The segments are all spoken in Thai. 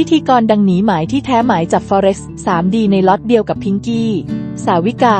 พิธีกรดังหนีหมายที่แท้หมายจับฟอเรสสามดีในล็อตเดียวกับพิงกี้ สาวิกา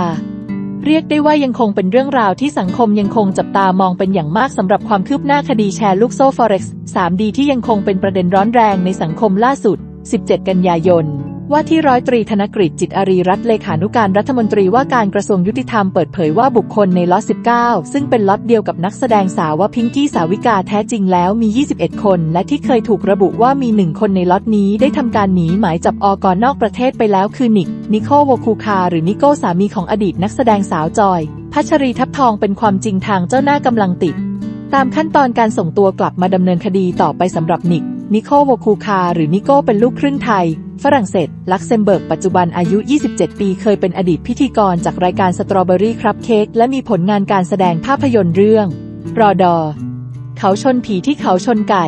เรียกได้ว่ายังคงเป็นเรื่องราวที่สังคมยังคงจับตามองเป็นอย่างมากสำหรับความคืบหน้าคดีแชร์ลูกโซ่ Forex 3D ที่ยังคงเป็นประเด็นร้อนแรงในสังคมล่าสุด 17 กันยายน ว่าที่ร้อยตรีธนกฤษจิตอารีรัตเลขานุการรัฐมนตรีว่าการกระทรวงยุติธรรมเปิดเผยว่าบุคคลในล็อต 19 ซึ่งเป็นล็อตเดียวกับนักแสดงสาวว่าพิงกี้สาวิกาแท้จริงแล้วมี 21 คน และที่เคยถูกระบุว่ามีหนึ่งคนในล็อตนี้ได้ทำการหนีหมายจับออกอนอกประเทศไปแล้วคือนิก นิโคโวคูคา หรือนิโก้สามีของอดีตนักแสดงสาวจอย พัชรีทับทองเป็นความจริงทางเจ้าหน้ากำลังติด ตามขั้นตอนการส่งตัวกลับมาดำเนินคดีต่อไปสำหรับนิก นิโคโวคูคา หรือนิโก้เป็นลูกครึ่งไทย ฝรั่งเศส ลักเซมเบิร์ก ปัจจุบันอายุ 27 ปี เคยเป็นอดีตพิธีกรจากรายการสตรอเบอรี่ครับเค้กและมีผลงานการแสดงภาพยนตร์เรื่อง รอดอ เขาชนผีที่เขาชนไก่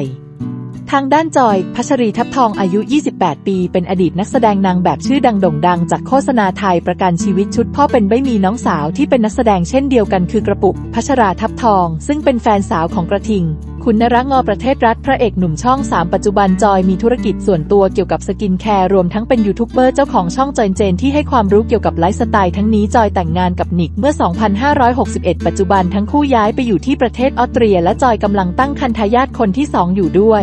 ทางด้านจอย พัชรีทับทองอายุ 28 ปี เป็นอดีตนักแสดงนางแบบชื่อดังโด่งดัง จากโฆษณาไทยประกันชีวิตชุด พ่อเป็นไม่มีน้องสาวที่เป็นนักแสดงเช่นเดียวกันคือกระปุก พัชราทับทอง ซึ่งเป็นแฟนสาวของกระทิง คุณนรังอประเทศรัฐพระเอกหนุ่มช่อง 3 ปัจจุบันจอยมีธุรกิจส่วนตัวเกี่ยวกับสกินแคร์รวมทั้งเป็นยูทูบเบอร์เจ้าของช่องจอยเจนที่ให้ความรู้เกี่ยวกับไลฟ์สไตล์ทั้งนี้จอยแต่งงานกับนิกเมื่อ 2561 ปัจจุบันทั้งคู่ย้ายไปอยู่ที่ประเทศออสเตรียและจอยกำลังตั้งคันทายาทคนที่สองอยู่ด้วย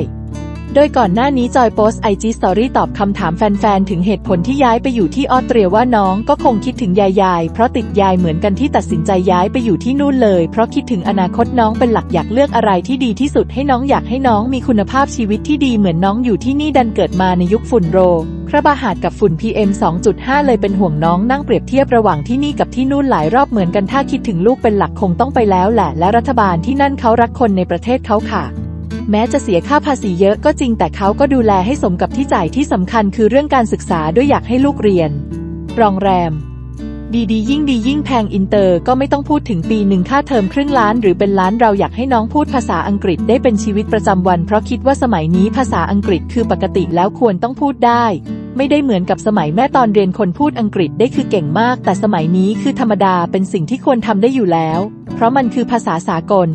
โดยก่อนหน้านี้จอยโพสไอจีสตอรี่ตอบคำถามแฟนๆ ถึงเหตุผลที่ย้ายไปอยู่ที่ออสเตรียว่าน้องก็คงคิดถึงยายายเพราะติดยายเหมือนกันที่ตัดสินใจย้ายไปอยู่ที่นู่นเลย เพราะคิดถึงอนาคตน้องเป็นหลักอยากเลือกอะไรที่ดีที่สุดให้น้องอยากให้น้องมีคุณภาพชีวิตที่ดีเหมือนน้องอยู่ที่นี่ดันเกิดมาในยุคฝุ่นโรคระบาหาดกับฝุ่น PM 2.5 เลยเป็นห่วงน้องนั่งเปรียบเทียบระหว่างที่นี่กับที่นู่นหลายรอบเหมือนกันถ้าคิดถึงลูกเป็นหลักคงต้องไปแล้วแหละ และรัฐบาลที่นั่นเขารักคนในประเทศเขาค่ะ แม้จะเสียค่าภาษีเยอะก็จริงแต่เขาก็ดูแลให้สมกับที่จ่ายที่สำคัญคือเรื่องการศึกษาด้วยอยากให้ลูกเรียน โรงแรม ดีดียิ่งดียิ่งแพงอินเตอร์ก็ไม่ต้องพูดถึงปีหนึ่งค่าเทอมครึ่งล้านหรือเป็นล้านเราอยากให้น้องพูดภาษาอังกฤษได้เป็นชีวิตประจำวัน เพราะคิดว่าสมัยนี้ภาษาอังกฤษคือปกติแล้วควรต้องพูดได้ไม่ได้เหมือนกับสมัยแม่ตอนเรียนคนพูดอังกฤษได้คือเก่งมาก แต่สมัยนี้คือธรรมดาเป็นสิ่งที่ควรทำได้อยู่แล้ว เพราะมันคือภาษาสากล